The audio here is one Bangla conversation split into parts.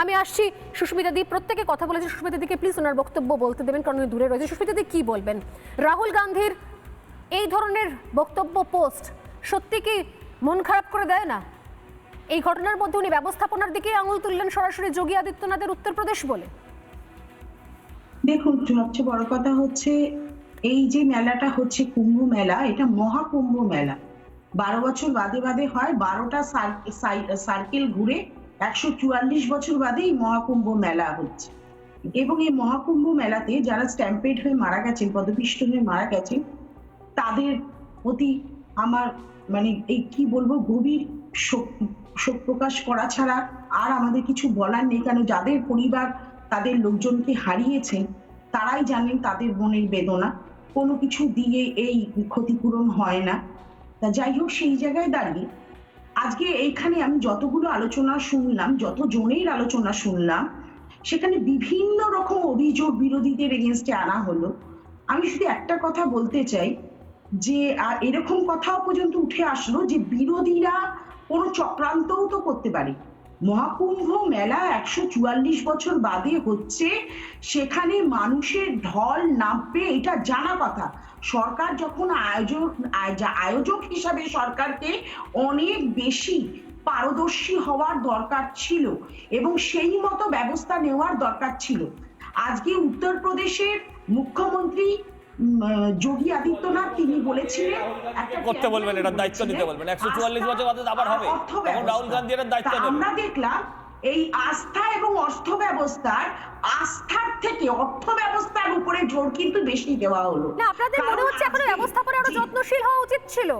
আমি আসছি। সুস্মিতা দি, প্রত্যেকে কথা বলেছে। সুস্মিতা দিকে প্লিজ ওনার বক্তব্য বলতে দেবেন, কারণ উনি দূরে রয়েছে। সুস্মিতা দি, কি বলবেন? রাহুল গান্ধীর এই ধরনের বক্তব্য পোস্ট সত্যি কি মন খারাপ করে দেয় না? এই ঘটনার মধ্যে উনি ব্যবস্থাপনার দিকে আঙুল তুললেন সরাসরি যোগী আদিত্যনাথের উত্তরপ্রদেশ বলে। দেখুন, সবচেয়ে বড় কথা হচ্ছে এই যে মেলাটা হচ্ছে কুম্ভ মেলা, এটা মহাকুম্ভ মেলা। বারো বছর বাদে বাদে হয়, বারোটা সার্কেল ঘুরে একশো চুয়াল্লিশ বছর বাদে এই মহাকুম্ভ মেলা হচ্ছে। এবং এই মহাকুম্ভ মেলাতে যারা স্ট্যাম্পেড হয়ে মারা গেছেন, পদপিষ্ট হয়ে মারা গেছেন, তাদের প্রতি আমার মানে এই কি বলব, গভীর শোক প্রকাশ করা ছাড়া আর আমাদের কিছু বলার নেই। কেন যাদের পরিবার তাদের লোকজনকে হারিয়েছেন, তারাই জানেন তাদের মনের বেদনা। কোনো কিছু দিয়ে এই ক্ষতিপূরণ হয় না। তা যাই হোক, সেই জায়গায় দাঁড়িয়ে আজকে এইখানে আমি যতগুলো আলোচনা শুনলাম যত জনের আলোচনা শুনলাম, সেখানে বিভিন্ন রকম অভিযোগ বিরোধীদের এগেনস্টে আনা হলো। আমি শুধু একটা কথা বলতে চাই, যে এরকম কথাও পর্যন্ত উঠে আসলো যে, বিরোধীরা কোনো চক্রান্তও তো করতে পারে মহাকুম্ভ মেলা একশো চুয়াল্লিশ বছর বাদে হচ্ছে। সেখানে মানুষের ঢল নামবে, এটা জানা কথা। সরকার যখন আয়োজক আয়োজক হিসাবে সরকারকে অনেক বেশি পারদর্শী হওয়ার দরকার ছিল এবং সেই মতো ব্যবস্থা নেওয়ার দরকার ছিল। আজকে উত্তরপ্রদেশের মুখ্যমন্ত্রী যোগী আদিত্যনাথ তিনি বলেছিলেন করতে বলবেন এটা দায়িত্ব নিতে বলবেন একশো চুয়াল্লিশ বছর বাদে আবার হবে। তখন রাহুল গান্ধী এটার দায়িত্ব আমরা দেখলাম এই আস্থা এবং অর্থ ব্যবস্থার আস্থার থেকে অর্থ ব্যবস্থার উপরে জোর কিন্তু বেশি দেওয়া হলো। না আপনাদের মনে হচ্ছে এখন ব্যবস্থাপনা আরও যত্নশীল হওয়া উচিত ছিল?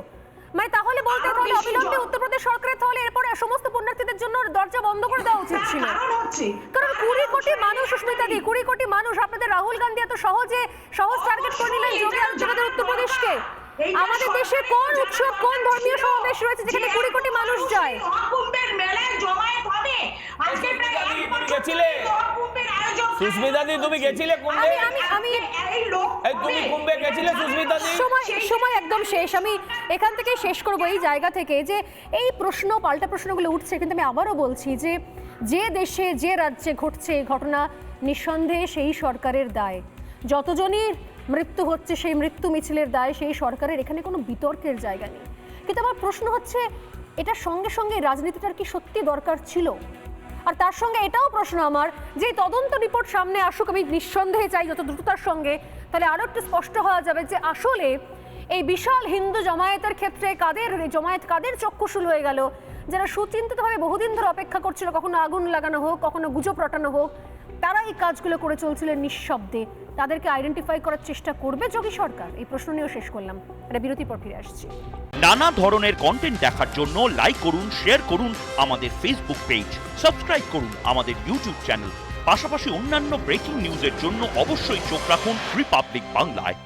মানে তাহলে বলতে তাহলে অবিলম্বে উত্তরপ্রদেশ সরকারের তাহলে এরপরে সমস্ত পুণ্যার্থীদের জন্য দরজা বন্ধ করে দেওয়া উচিত ছিল। কারণ হচ্ছে কারণ কুড়ি কোটি মানুষ সুস্মিতা দি কুড়ি কোটি মানুষ আপনাদের রাহুল গান্ধী এত সহজে সহজ টার্গেট করে নিলেন যোগী আদিত্যনাথের উত্তরপ্রদেশকে। আমাদের দেশে কোন উৎসব কোন ধর্মীয় সমাবেশ রয়েছে যেখানে কুড়ি কোটি মানুষ যায়? মেলায় জমায়েত হবে। আজকে প্রায় তুমি গেছিলে? আয়োজক সুস্মিতা দি তুমি গেছিলে কুম্ভে? আমি আমি আমি এই তুমি কুম্ভে গেছিলে সুস্মিতা দি? সময় সময় একদম শেষ। আমি এখান থেকে শেষ করব এই জায়গা থেকে যে এই প্রশ্ন পাল্টা প্রশ্নগুলো উঠছে কিন্তু আমি আবারও বলছি যে যে দেশে যে রাজ্যে ঘটছে এই ঘটনা নিঃসন্দেহে সেই সরকারের দায়। যতজনই মৃত্যু হচ্ছে সেই মৃত্যু মিছিলের দায় সেই সরকারের এখানে কোনো বিতর্কের জায়গা নেই। কিন্তু আমার প্রশ্ন হচ্ছে এটার সঙ্গে সঙ্গে রাজনীতিটার কি সত্যি দরকার ছিল? আর তার সঙ্গে এটাও প্রশ্ন আমার, যে তদন্ত রিপোর্ট সামনে আসুক, আমি নিঃসন্দেহে চাই যত দ্রুততার সঙ্গে। তাহলে আরও একটু স্পষ্ট হওয়া যাবে যে আসলে এই বিশাল হিন্দু জমায়েতের ক্ষেত্রে কাদের, জমায়েত কাদের চক্ষুশুল হয়ে গেল? যারা সুচিন্তিতভাবে বহুদিন ধরে অপেক্ষা করছিল কখনো আগুন লাগানো হোক, কখনো গুজব রটানো হোক তারা এই কাজগুলো করে চলছিলেন নিঃশব্দে। তাদেরকে আইডেন্টিফাই করার চেষ্টা করবে যোগী সরকার। এই প্রশ্ন নিয়েও শেষ করলাম। এটা বিরতির পর ফিরে আসছি। নানা ধরনের কন্টেন্ট দেখার জন্য লাইক করুন শেয়ার করুন আমাদের ফেসবুক পেজ সাবস্ক্রাইব করুন আমাদের ইউটিউব চ্যানেল পাশাপাশি অন্যান্য ব্রেকিং নিউজের জন্য অবশ্যই চোখ রাখুন রিপাবলিক বাংলায়